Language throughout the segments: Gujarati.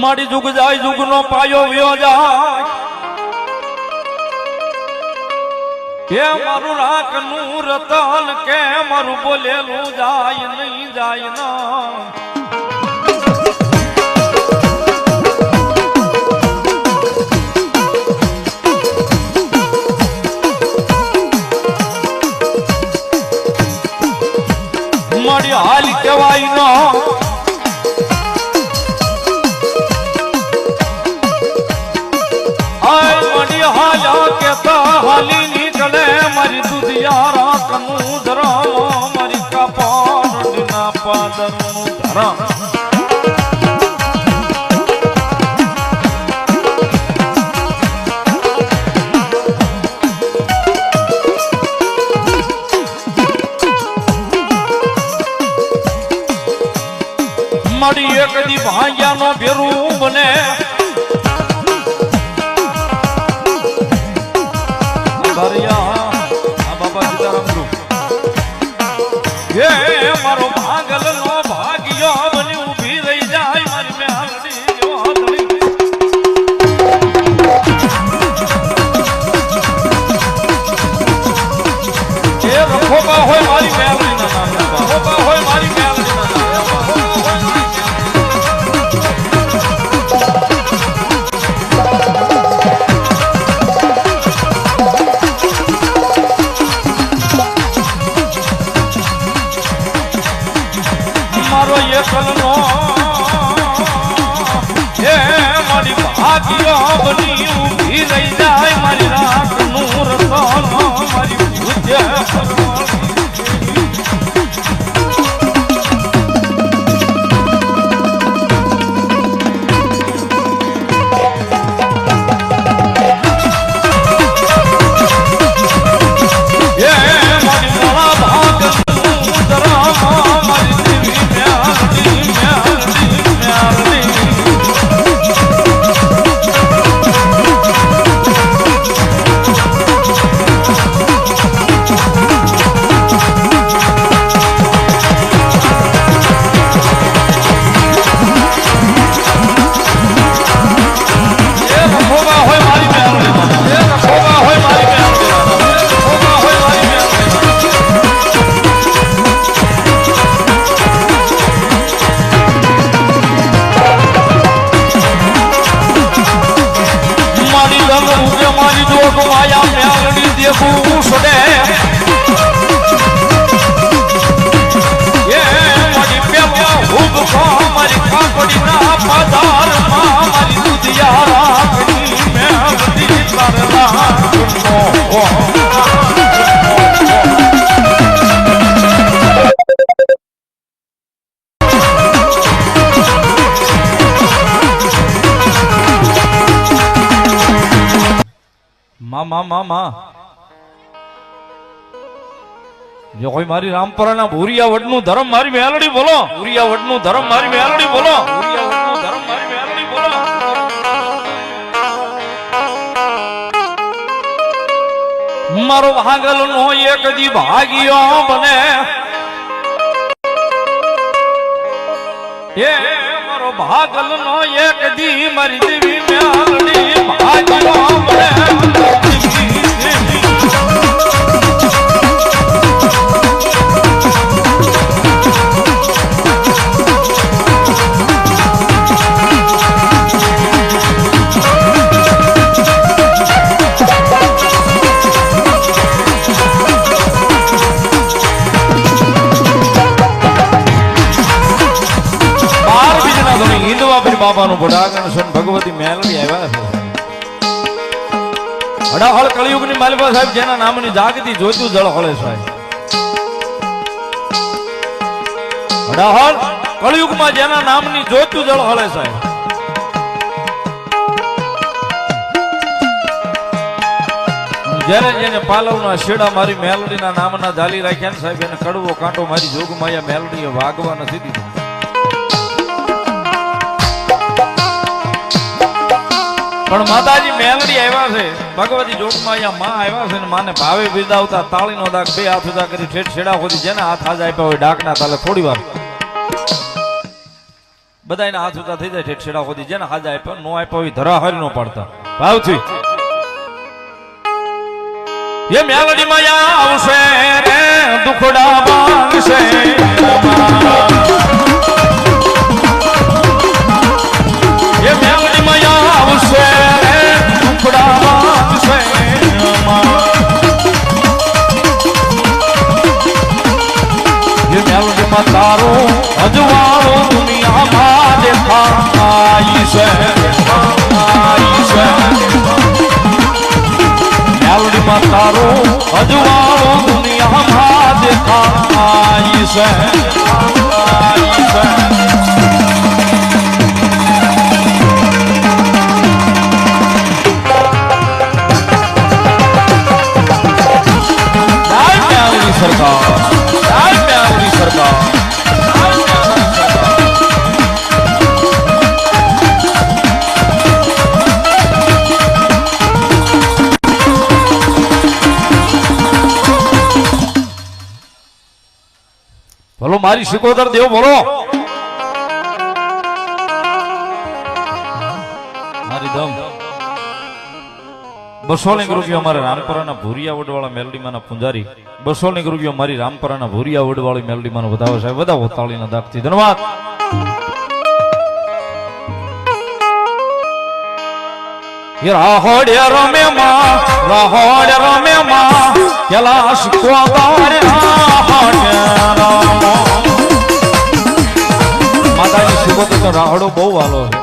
મારી જુગ જાય જુગ નો પાયો વ્યો જાય. કે મારું રાખનું રતન કે મારું બોલેલું જાય, નહીં જાય ના. મળી એક દી ભાંગ્યાનો ભેરું બને. ભર્યા ભાગ્યો બની રાતનું રતન મારી પૂજ્ય મામા મામા જો કોઈ મારી રામપરાના ભૂરિયા વડનું ધર્મ મારી મેલડી બોલો. ભૂરિયા વડનું ધર્મ મારી મેલડી બોલો. ભૂરિયા વડનું ધર્મ મારી મેલડી બોલો. મારો ભાગલ નો એક દી ભાગ્યો બને એ મારો ભાગલ નો એક દી મારી દેવી મેલડી ભાગ્યો બને હિંદવાપીર બાબાનું ભડાગણ સન ભગવતી મેલડી આવ્યા છે. હડાહળ કળિયુગની માલિકા સાહેબ, જેના નામની જાગતી જોઈતું જળ હળે સાહેબ. હડાહળ કળિયુગમાં જેના નામની જોઈતું જળ હળે સાહેબ. જેને જેને પાલવના શેડા મારી મેલડીના નામના જાલી રાખ્યા ને સાહેબ, એને કડવો કાંટો મારી જોગમાયા મેલડીએ વાગવા નથી દીધો. પણ માતાજી મેલડી આવ્યા છે. ભગવતી જોગમાં અહીંયા માં આવ્યા છે ને માને ભાવે બિરદાવતા તાળીનો દાગ બે હાથ ઉદા કરી ઠેઠ છેડા ખોદી જેને હાથ હાજ આપ્યા હોય ડાકના તાલે થોડી વાર. બધાયના હાથ ઉદા થઈ જાય ઠેઠ છેડા ખોદી જેને હાજ આપ્યો નો આપ્યો હોય ધરા હરી નો પડતા. ભાવથી. એ મેલડી માં આવશે રે, દુખડા બાંધશે. અજવાળું દુનિયામાં દેખાય છે. સરકાર સરકાર. બોલો મારી શિકોદર દેવ બોલો. મારી દમ. બસો ની રૂપિયા અમારા રામપરાના ભૂરિયા વડવાળા મેલડીમાના પૂંજારી. બસો ની રૂપિયા મારી રામપરાના ભૂરિયા વડવાળી મેલડીમાનો વધાવો સાહેબ. બધા તાળીના દાગથી. ધન્યવાદ. રાહોડે રમે માં રાહોડે રમે માં કેલા શીખવા તારે રાહોડે રમો. માતાજી શીખો તો રાહડો બહુ વાલો છે.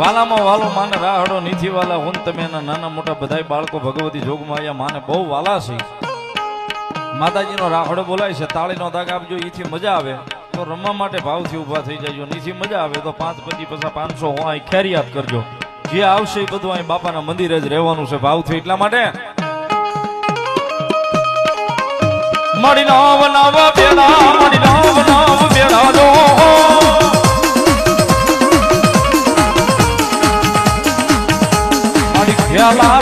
વાલામાં વાલો માને રાહડો નીથી વાલા. હું તમે એના નાના મોટા બધાય બાળકો ભગવતી જોગમાં આયા, માને બહુ વાલા છે. માતાજીનો રાહડો બોલાય છે, તાળીનો દાગ આપજો એથી મજા આવે. તો રમવા માટે ભાવથી ઊભા થઈ જાય નીથી મજા આવે. તો પાંચ પચી પછી પાંચસો હું અહીં ખેરિયાત કરજો. જે આવશે એ બધું અહીં બાપાના મંદિરે જ રહેવાનું છે ભાવથી. એટલા માટે મળી નવ નવ, બેડા મળી નવ નવ, બેડા દો મારી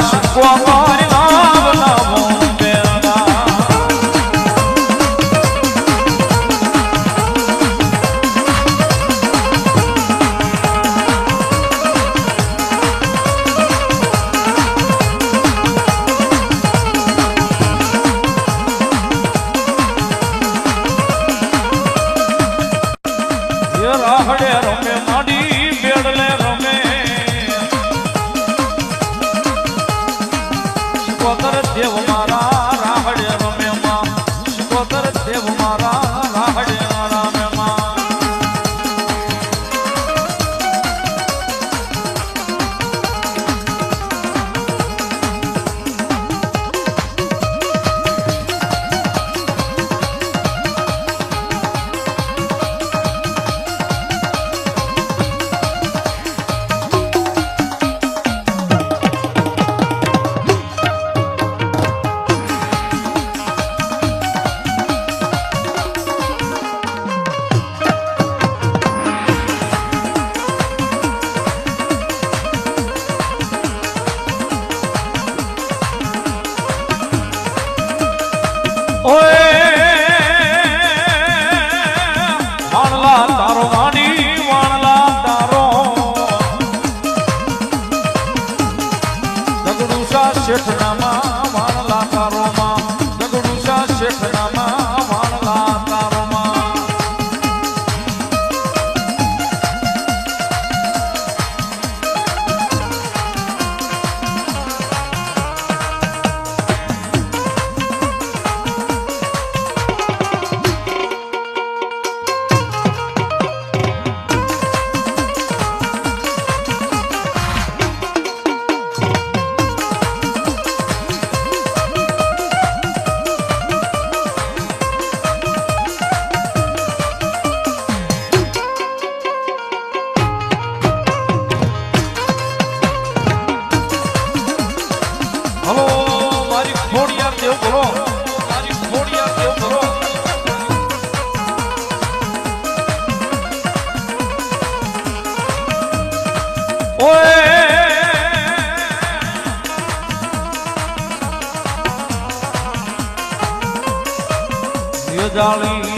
예, শেখ নামা darling